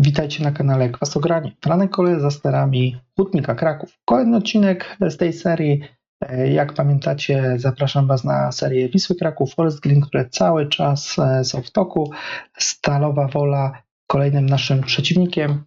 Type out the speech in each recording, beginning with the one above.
Witajcie na kanale Kwasogranie. Franek Kole za sterami Hutnika Kraków. Kolejny odcinek z tej serii. E, Jak pamiętacie, zapraszam Was na serię Wisły Kraków, Forest Green, które cały czas e, są w toku. Stalowa Wola kolejnym naszym przeciwnikiem.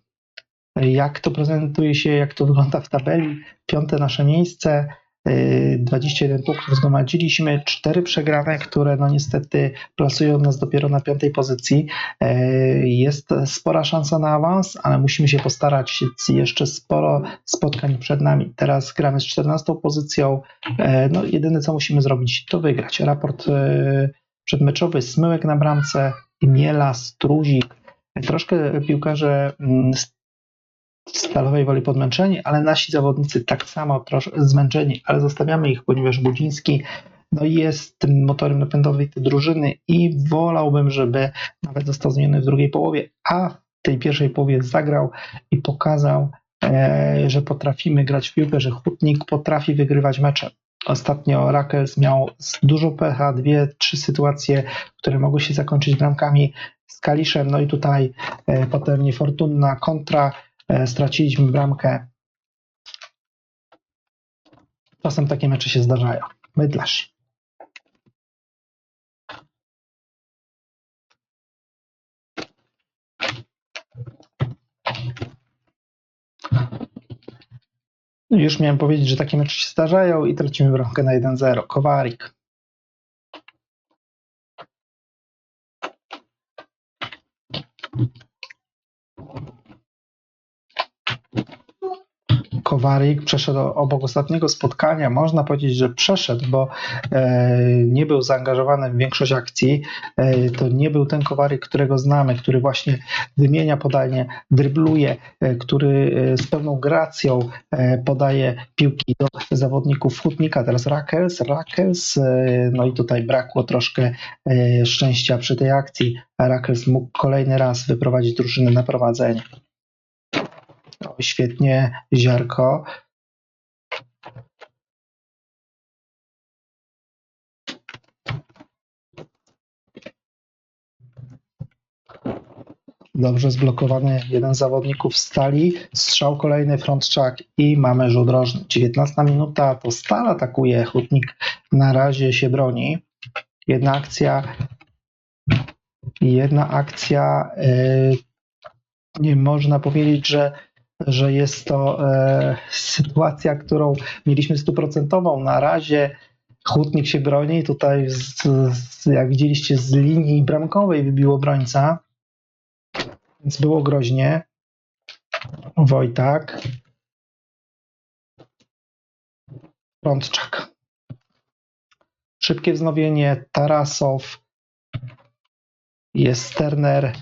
E, Jak to prezentuje się, jak to wygląda w tabeli? Piąte nasze miejsce. E, 21 punktów zgromadziliśmy, 4 przegrane, które no niestety plasują nas dopiero na piątej pozycji. E, Jest spora szansa na awans, ale musimy się postarać. Jeszcze sporo spotkań przed nami. Teraz gramy z 14 pozycją. E, No, jedyne co musimy zrobić, to wygrać. Raport przedmeczowy, Smyłek na bramce, Miela, Struzik. Troszkę piłkarze mm, z Stalowej Woli podmęczeni, ale nasi zawodnicy tak samo troszkę zmęczeni, ale zostawiamy ich, ponieważ Budziński no jest tym motorem napędowym tej drużyny i wolałbym, żeby nawet został zmieniony w drugiej połowie, a w tej pierwszej połowie zagrał i pokazał, e, że potrafimy grać w piłkę, że Hutnik potrafi wygrywać mecze. Ostatnio Rakels miał dużo pecha, dwie, trzy sytuacje, które mogły się zakończyć bramkami z Kaliszem, no i tutaj e, potem niefortunna kontra, straciliśmy bramkę. Czasem takie mecze się zdarzają. Mydlarz. No Już miałem powiedzieć, że takie mecze się zdarzają i tracimy bramkę na 1-0. Kowarik. Kowarik przeszedł obok ostatniego spotkania. Można powiedzieć, że przeszedł, bo e, nie był zaangażowany w większość akcji. E, to nie był ten Kowarik, którego znamy, który właśnie wymienia podanie, drybluje, e, który z pełną gracją podaje piłki do zawodników Hutnika. Teraz Rakels, e, no i tutaj brakło troszkę szczęścia przy tej akcji. Rakels mógł kolejny raz wyprowadzić drużynę na prowadzenie. Świetnie, ziarko. Dobrze zblokowany jeden z zawodników stali. Strzał kolejny frontczak i mamy rzut rożny. 19 minuta to Stal atakuje. Hutnik na razie się broni. Jedna akcja. Jedna akcja. Yy, nie można powiedzieć, że, że jest to e, sytuacja, którą mieliśmy stuprocentową. Na razie Hutnik się broni. Tutaj, z, z, jak widzieliście, z linii bramkowej wybił obrońca. Więc było groźnie. Wojtak. Prądczak. Szybkie wznowienie. Tarasow. Jest Sterner.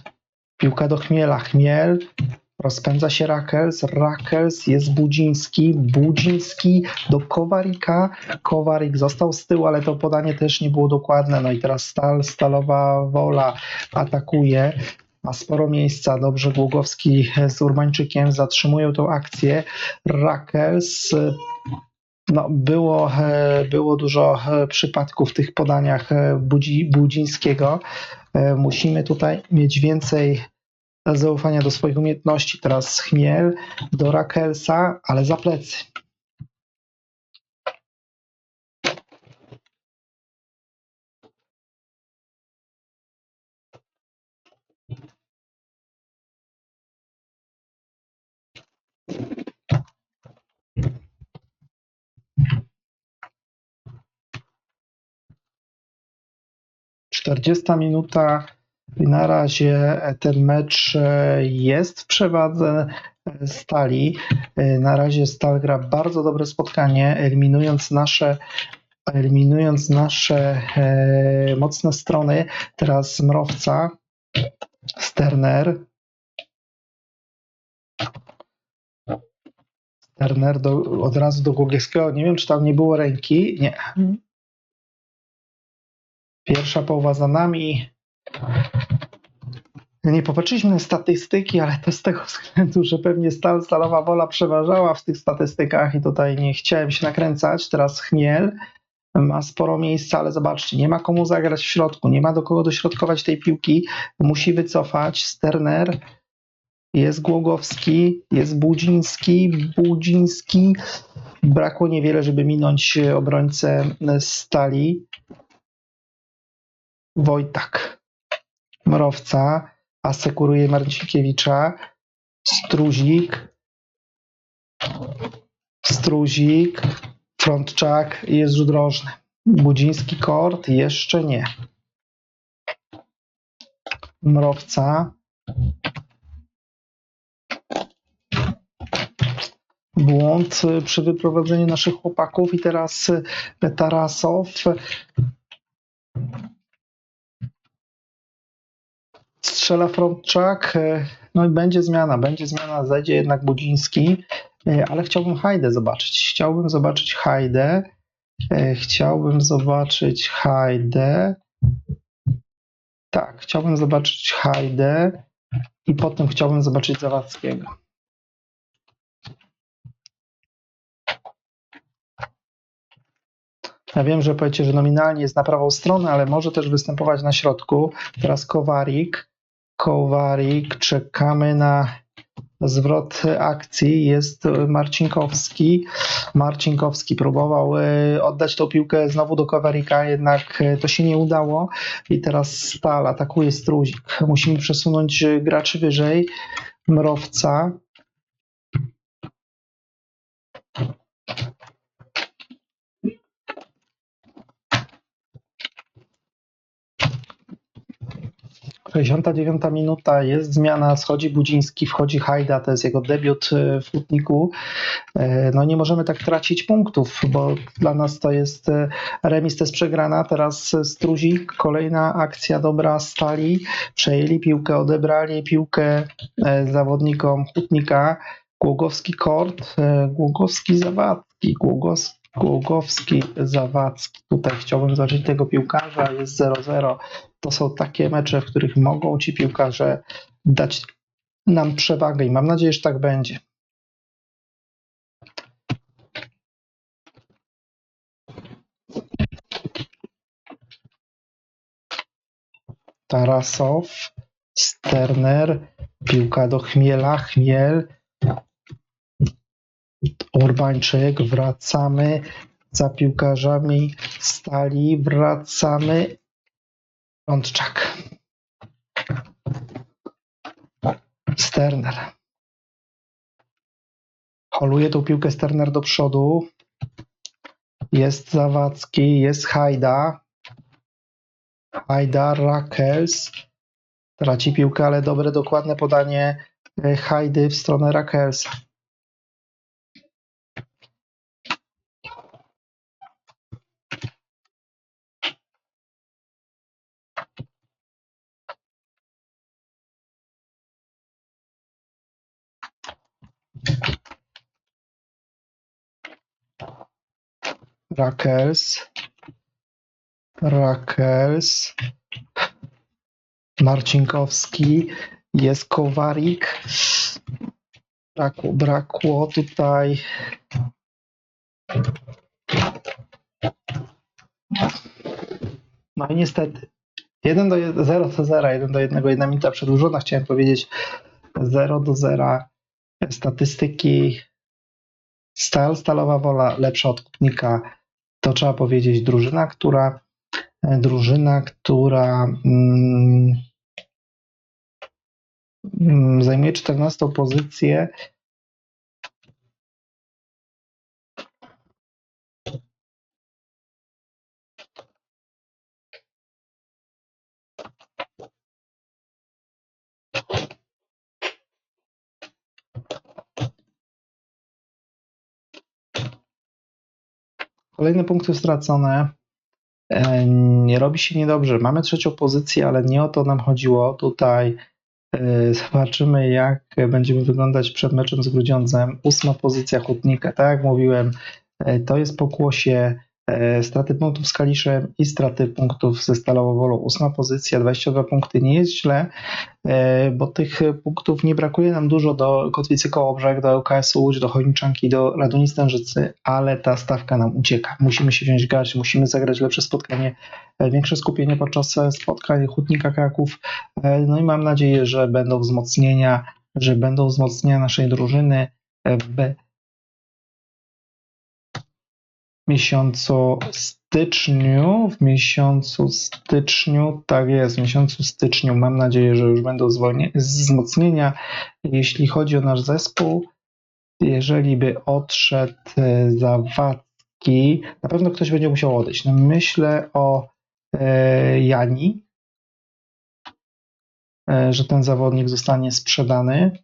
Piłka do Chmiela. Chmiel. Rozpędza się Rakels. Rakels jest Budziński. Budziński do Kowarika. Kowarik został z tyłu, ale to podanie też nie było dokładne. No i teraz Stal, Stalowa Wola atakuje. Ma sporo miejsca. Dobrze Głogowski z Urbańczykiem zatrzymują tą akcję. Rakels. No, było, było dużo przypadków w tych podaniach Budzi, Budzińskiego. E, Musimy tutaj mieć więcej zaufania do swoich umiejętności. Teraz Chmiel do Rakelsa, ale za plecy. Czterdziesta minuta. Na razie ten mecz e, jest w przewadze e, Stali. E, Na razie Stal gra bardzo dobre spotkanie, eliminując nasze eliminując nasze mocne strony. Teraz Mrowca, Sterner. Sterner do, od razu do Głogiewskiego. Nie wiem, czy tam nie było ręki. Nie. Pierwsza połowa za nami. Nie popatrzyliśmy na statystyki, ale to z tego względu, że pewnie stal, stalowa wola przeważała w tych statystykach i tutaj nie chciałem się nakręcać. Teraz Chmiel ma sporo miejsca, ale zobaczcie, nie ma komu zagrać w środku, nie ma do kogo dośrodkować tej piłki, musi wycofać. Sterner jest Głogowski, jest Budziński, Budziński. Brakło niewiele, żeby minąć obrońcę Stali. Wojtak. Mrowca asekuruje Marcinkiewicza. Struzik. Struzik. Frontczak. Jest rzut rożny. Budziński kort. Jeszcze nie. Mrowca. Błąd przy wyprowadzeniu naszych chłopaków i teraz Tarasow. Strzela Frontczak. No i będzie zmiana, będzie zmiana, zajdzie jednak Budziński, ale chciałbym Hajdę zobaczyć. Chciałbym zobaczyć Hajdę. Chciałbym zobaczyć Hajdę. Tak, chciałbym zobaczyć Hajdę i potem chciałbym zobaczyć Zawadzkiego. Ja wiem, że powiecie, że nominalnie jest na prawą stronę, ale może też występować na środku. Teraz Kowarik. Kowarik, czekamy na zwrot akcji. Jest Marcinkowski. Marcinkowski próbował e, oddać tą piłkę znowu do Kowarika, jednak e, to się nie udało. I teraz Stal atakuje Struzik. Musimy przesunąć graczy wyżej. Mrowca. Sześćdziesiąta dziewiąta minuta, jest zmiana, schodzi Budziński, wchodzi Hajda, to jest jego debiut e, w Hutniku. E, No nie możemy tak tracić punktów, bo dla nas to jest e, remis, to jest przegrana. Teraz Struzik, kolejna akcja dobra Stali, przejęli piłkę, odebrali piłkę zawodnikom Hutnika. Głogowski Kort, Głogowski Zawadzki, Głogowski Głogowski, Zawadzki. Tutaj chciałbym zobaczyć tego piłkarza, jest 0-0. To są takie mecze, w których mogą ci piłkarze dać nam przewagę i mam nadzieję, że tak będzie. Tarasow, Sterner, piłka do Chmiela, Chmiel, Urbańczyk, wracamy za piłkarzami stali, wracamy. Rądczak. Sterner. Holuje tą piłkę Sterner do przodu. Jest Zawadzki, jest Hajda. Hajda, Rakels. Traci piłkę, ale dobre, dokładne podanie e, Hajdy w stronę Rakelsa. Rakels. Rakels. Marcinkowski. Jest Kowarik. Brakło, brakło tutaj. No i niestety. 1 do 1, 0 do 0, 1 do 1, 1 minuta przedłużona, chciałem powiedzieć 0 do 0. Statystyki Stal, Stalowa Wola lepsza od Kupnika. To trzeba powiedzieć drużyna, która drużyna, która mm, mm, zajmuje 14 pozycję. Kolejne punkty stracone. E, Nie robi się niedobrze. Mamy trzecią pozycję, ale nie o to nam chodziło. Tutaj e, zobaczymy, jak będziemy wyglądać przed meczem z Grudziądzem. Ósma pozycja Hutnika. Tak jak mówiłem, e, to jest pokłosie straty punktów z Kaliszem i straty punktów ze Stalową Wolą. Ósma pozycja, 22 punkty. Nie jest źle, e, bo tych punktów nie brakuje nam dużo do Kotwicy Kołobrzeg, do LKS-u Łódź, do Chojniczanki, do Raduni Stężycy, ale ta stawka nam ucieka. Musimy się wziąć garść, musimy zagrać lepsze spotkanie, e, większe skupienie podczas spotkań Hutnika Kraków. E, No i mam nadzieję, że będą wzmocnienia, że będą wzmocnienia naszej drużyny w miesiącu styczniu. W miesiącu styczniu, tak jest, w miesiącu styczniu mam nadzieję, że już będą wzmocnienia. Jeśli chodzi o nasz zespół, jeżeli by odszedł e, Zawadzki, na pewno ktoś będzie musiał odejść. No myślę o e, Jani, e, że ten zawodnik zostanie sprzedany.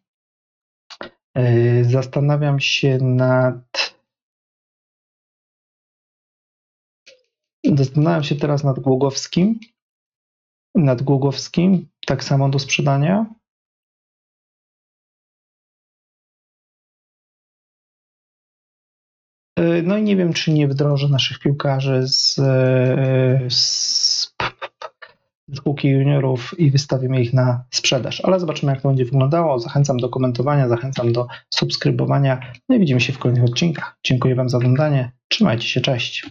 E, Zastanawiam się nad. Zastanawiam się teraz nad Głogowskim. Nad Głogowskim, tak samo do sprzedania. E, No i nie wiem, czy nie wdrożę naszych piłkarzy z, e, z, półki juniorów i wystawimy ich na sprzedaż. Ale zobaczymy, jak to będzie wyglądało. Zachęcam do komentowania, zachęcam do subskrybowania. No i widzimy się w kolejnych odcinkach. Dziękuję Wam za oglądanie. Trzymajcie się, cześć.